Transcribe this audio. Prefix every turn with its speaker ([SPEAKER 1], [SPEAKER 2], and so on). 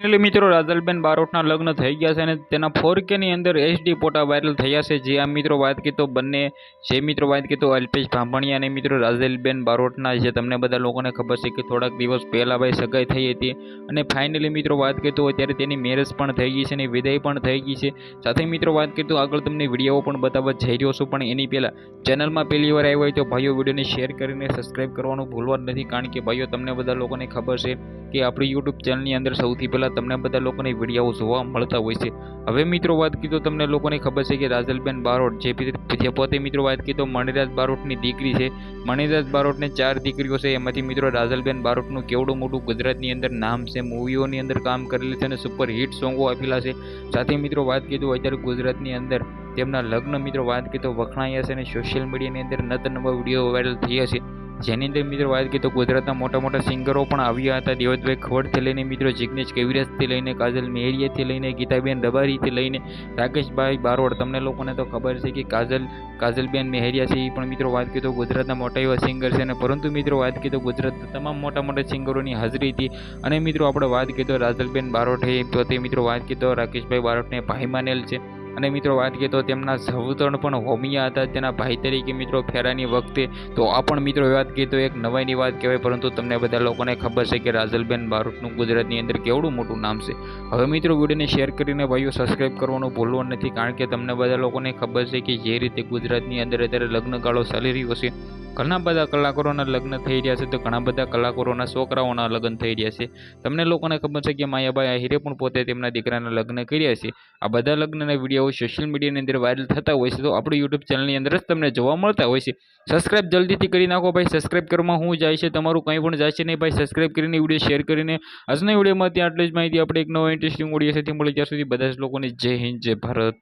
[SPEAKER 1] Finally મિત્રો રાજલબેન બારોટના લગ્ન થઈ ગયા છે અને તેના ફોર કેની અંદર એચડી ફોટા વાયરલ થયા છે. જે આ મિત્રો વાત કીધો, બંને જે મિત્રો વાત કીધો, અલ્પેશ ભાંભણિયા અને મિત્રો રાજલબેન બારોટના જે તમને બધા લોકોને ખબર છે કે થોડાક દિવસ પહેલાં ભાઈ સગાઈ થઈ હતી અને ફાઇનલી મિત્રો વાત કીધો અત્યારે તેની મેરેજ પણ થઈ ગઈ છે અને વિદાય પણ થઈ ગઈ છે. સાથે મિત્રો વાત કીધું, આગળ તમને વીડિયો પણ બતાવવા જઈ રહ્યો છું, પણ એની પહેલાં ચેનલમાં પહેલી વાર આવ્યો હોય તો ભાઈઓ વિડીયોને શેર કરીને સબસ્ક્રાઇબ કરવાનું ભૂલવા નથી, કારણ કે ભાઈઓ તમને બધા લોકોને ખબર છે કે આપણી યુટ્યુબ ચેનલની અંદર સૌથી પહેલાં તમને બધા લોકોને વીડિયો જોવા મળતા હોય છે. હવે મિત્રો વાત કીધું તમને લોકોને ખબર છે કે રાજલબેન બારોટ, જે પોતે મિત્રો વાત કીધો મણિરાજ બારોટની દીકરી છે. મણિરાજ બારોટને ચાર દીકરીઓ છે. એમાંથી મિત્રો રાજલબેન બારોટનું કેવડું મોટું ગુજરાતની અંદર નામ છે. મૂવીઓની અંદર કામ કરેલી છે અને સુપર હિટ સોંગો આપેલા છે. સાથે મિત્રો વાત કીધું અત્યારે ગુજરાતની અંદર તેમના લગ્ન મિત્રો વાત કીધો વખણાયા છે અને સોશિયલ મીડિયાની અંદર નત નવા વીડિયો વાયરલ થયા છે. જેની અંદર મિત્રો વાત કીધું ગુજરાતના મોટા મોટા સિંગરો પણ આવ્યા હતા. દેવતભાઈ ખવડથી લઈને મિત્રો જિગ્નેશ કવિરાજથી લઈને, કાજલ મેહરિયાથી લઈને, ગીતાબેન રબારીથી લઈને, રાકેશભાઈ બારોડ. તમને લોકોને તો ખબર છે કે કાજલ, કાજલબેન મેહરિયા છે એ પણ મિત્રો વાત કીધું ગુજરાતના મોટા એવા સિંગર છે અને પરંતુ મિત્રો વાત કીધું ગુજરાતના તમામ મોટા મોટા સિંગરોની હાજરી હતી. અને મિત્રો આપણે વાત કીધું રાજલબેન બારોટ તો તે મિત્રો વાત કીધો રાકેશભાઈ બારોટને ભાઈ માનેલ છે. અને મિત્રો વાત કરીએ તો તેમના સૌતણ પણ હોમિયા હતા. તેના ભાઈ તરીકે મિત્રો ફેરાની વખતે તો આ પણ મિત્રો વાત કરીએ તો એક નવાઈની વાત કહેવાય, પરંતુ તમને બધા લોકોને ખબર છે કે રાજલબેન બારોટનું ગુજરાતની અંદર કેવડું મોટું નામ છે. હવે મિત્રો વિડીયોને શેર કરીને ભાઈઓ સબસ્ક્રાઈબ કરવાનું ભૂલવું નથી, કારણ કે તમને બધા લોકોને ખબર છે કે જે રીતે ગુજરાતની અંદર અત્યારે લગ્નગાળો ચાલી રહ્યો છે ઘણા બધા કલાકારોના લગ્ન થઈ રહ્યા છે, તો ઘણા બધા કલાકારોના છોકરાઓના લગ્ન થઈ રહ્યા છે. તમને લોકોને ખબર છે કે માયાભાઈ આહિરે પણ પોતે તેમના દીકરાના લગ્ન કર્યા છે. આ બધા લગ્નના વીડિયો સોશિયલ મીડિયાની અંદર વાયરલ થતા હોય છે, તો આપણી યુટ્યુબ ચેનલની અંદર જ તમને જોવા મળતા હોય છે. સબસ્ક્રાઇબ જલ્દીથી કરી નાખો ભાઈ, સબસ્ક્રાઇબ કરવામાં હું જાય છે, તમારું કંઈ પણ જાય છે નહીં ભાઈ, સબસ્ક્રાઇબ કરીને વીડિયો શેર કરીને આજના વિડીયોમાં ત્યાં આટલી જ માહિતી. આપણે એક નવો ઇન્ટરેસ્ટિંગ વીડિયો સાથે મળી ત્યાં સુધી બધા જ લોકોને જય હિન્દ, જય ભારત.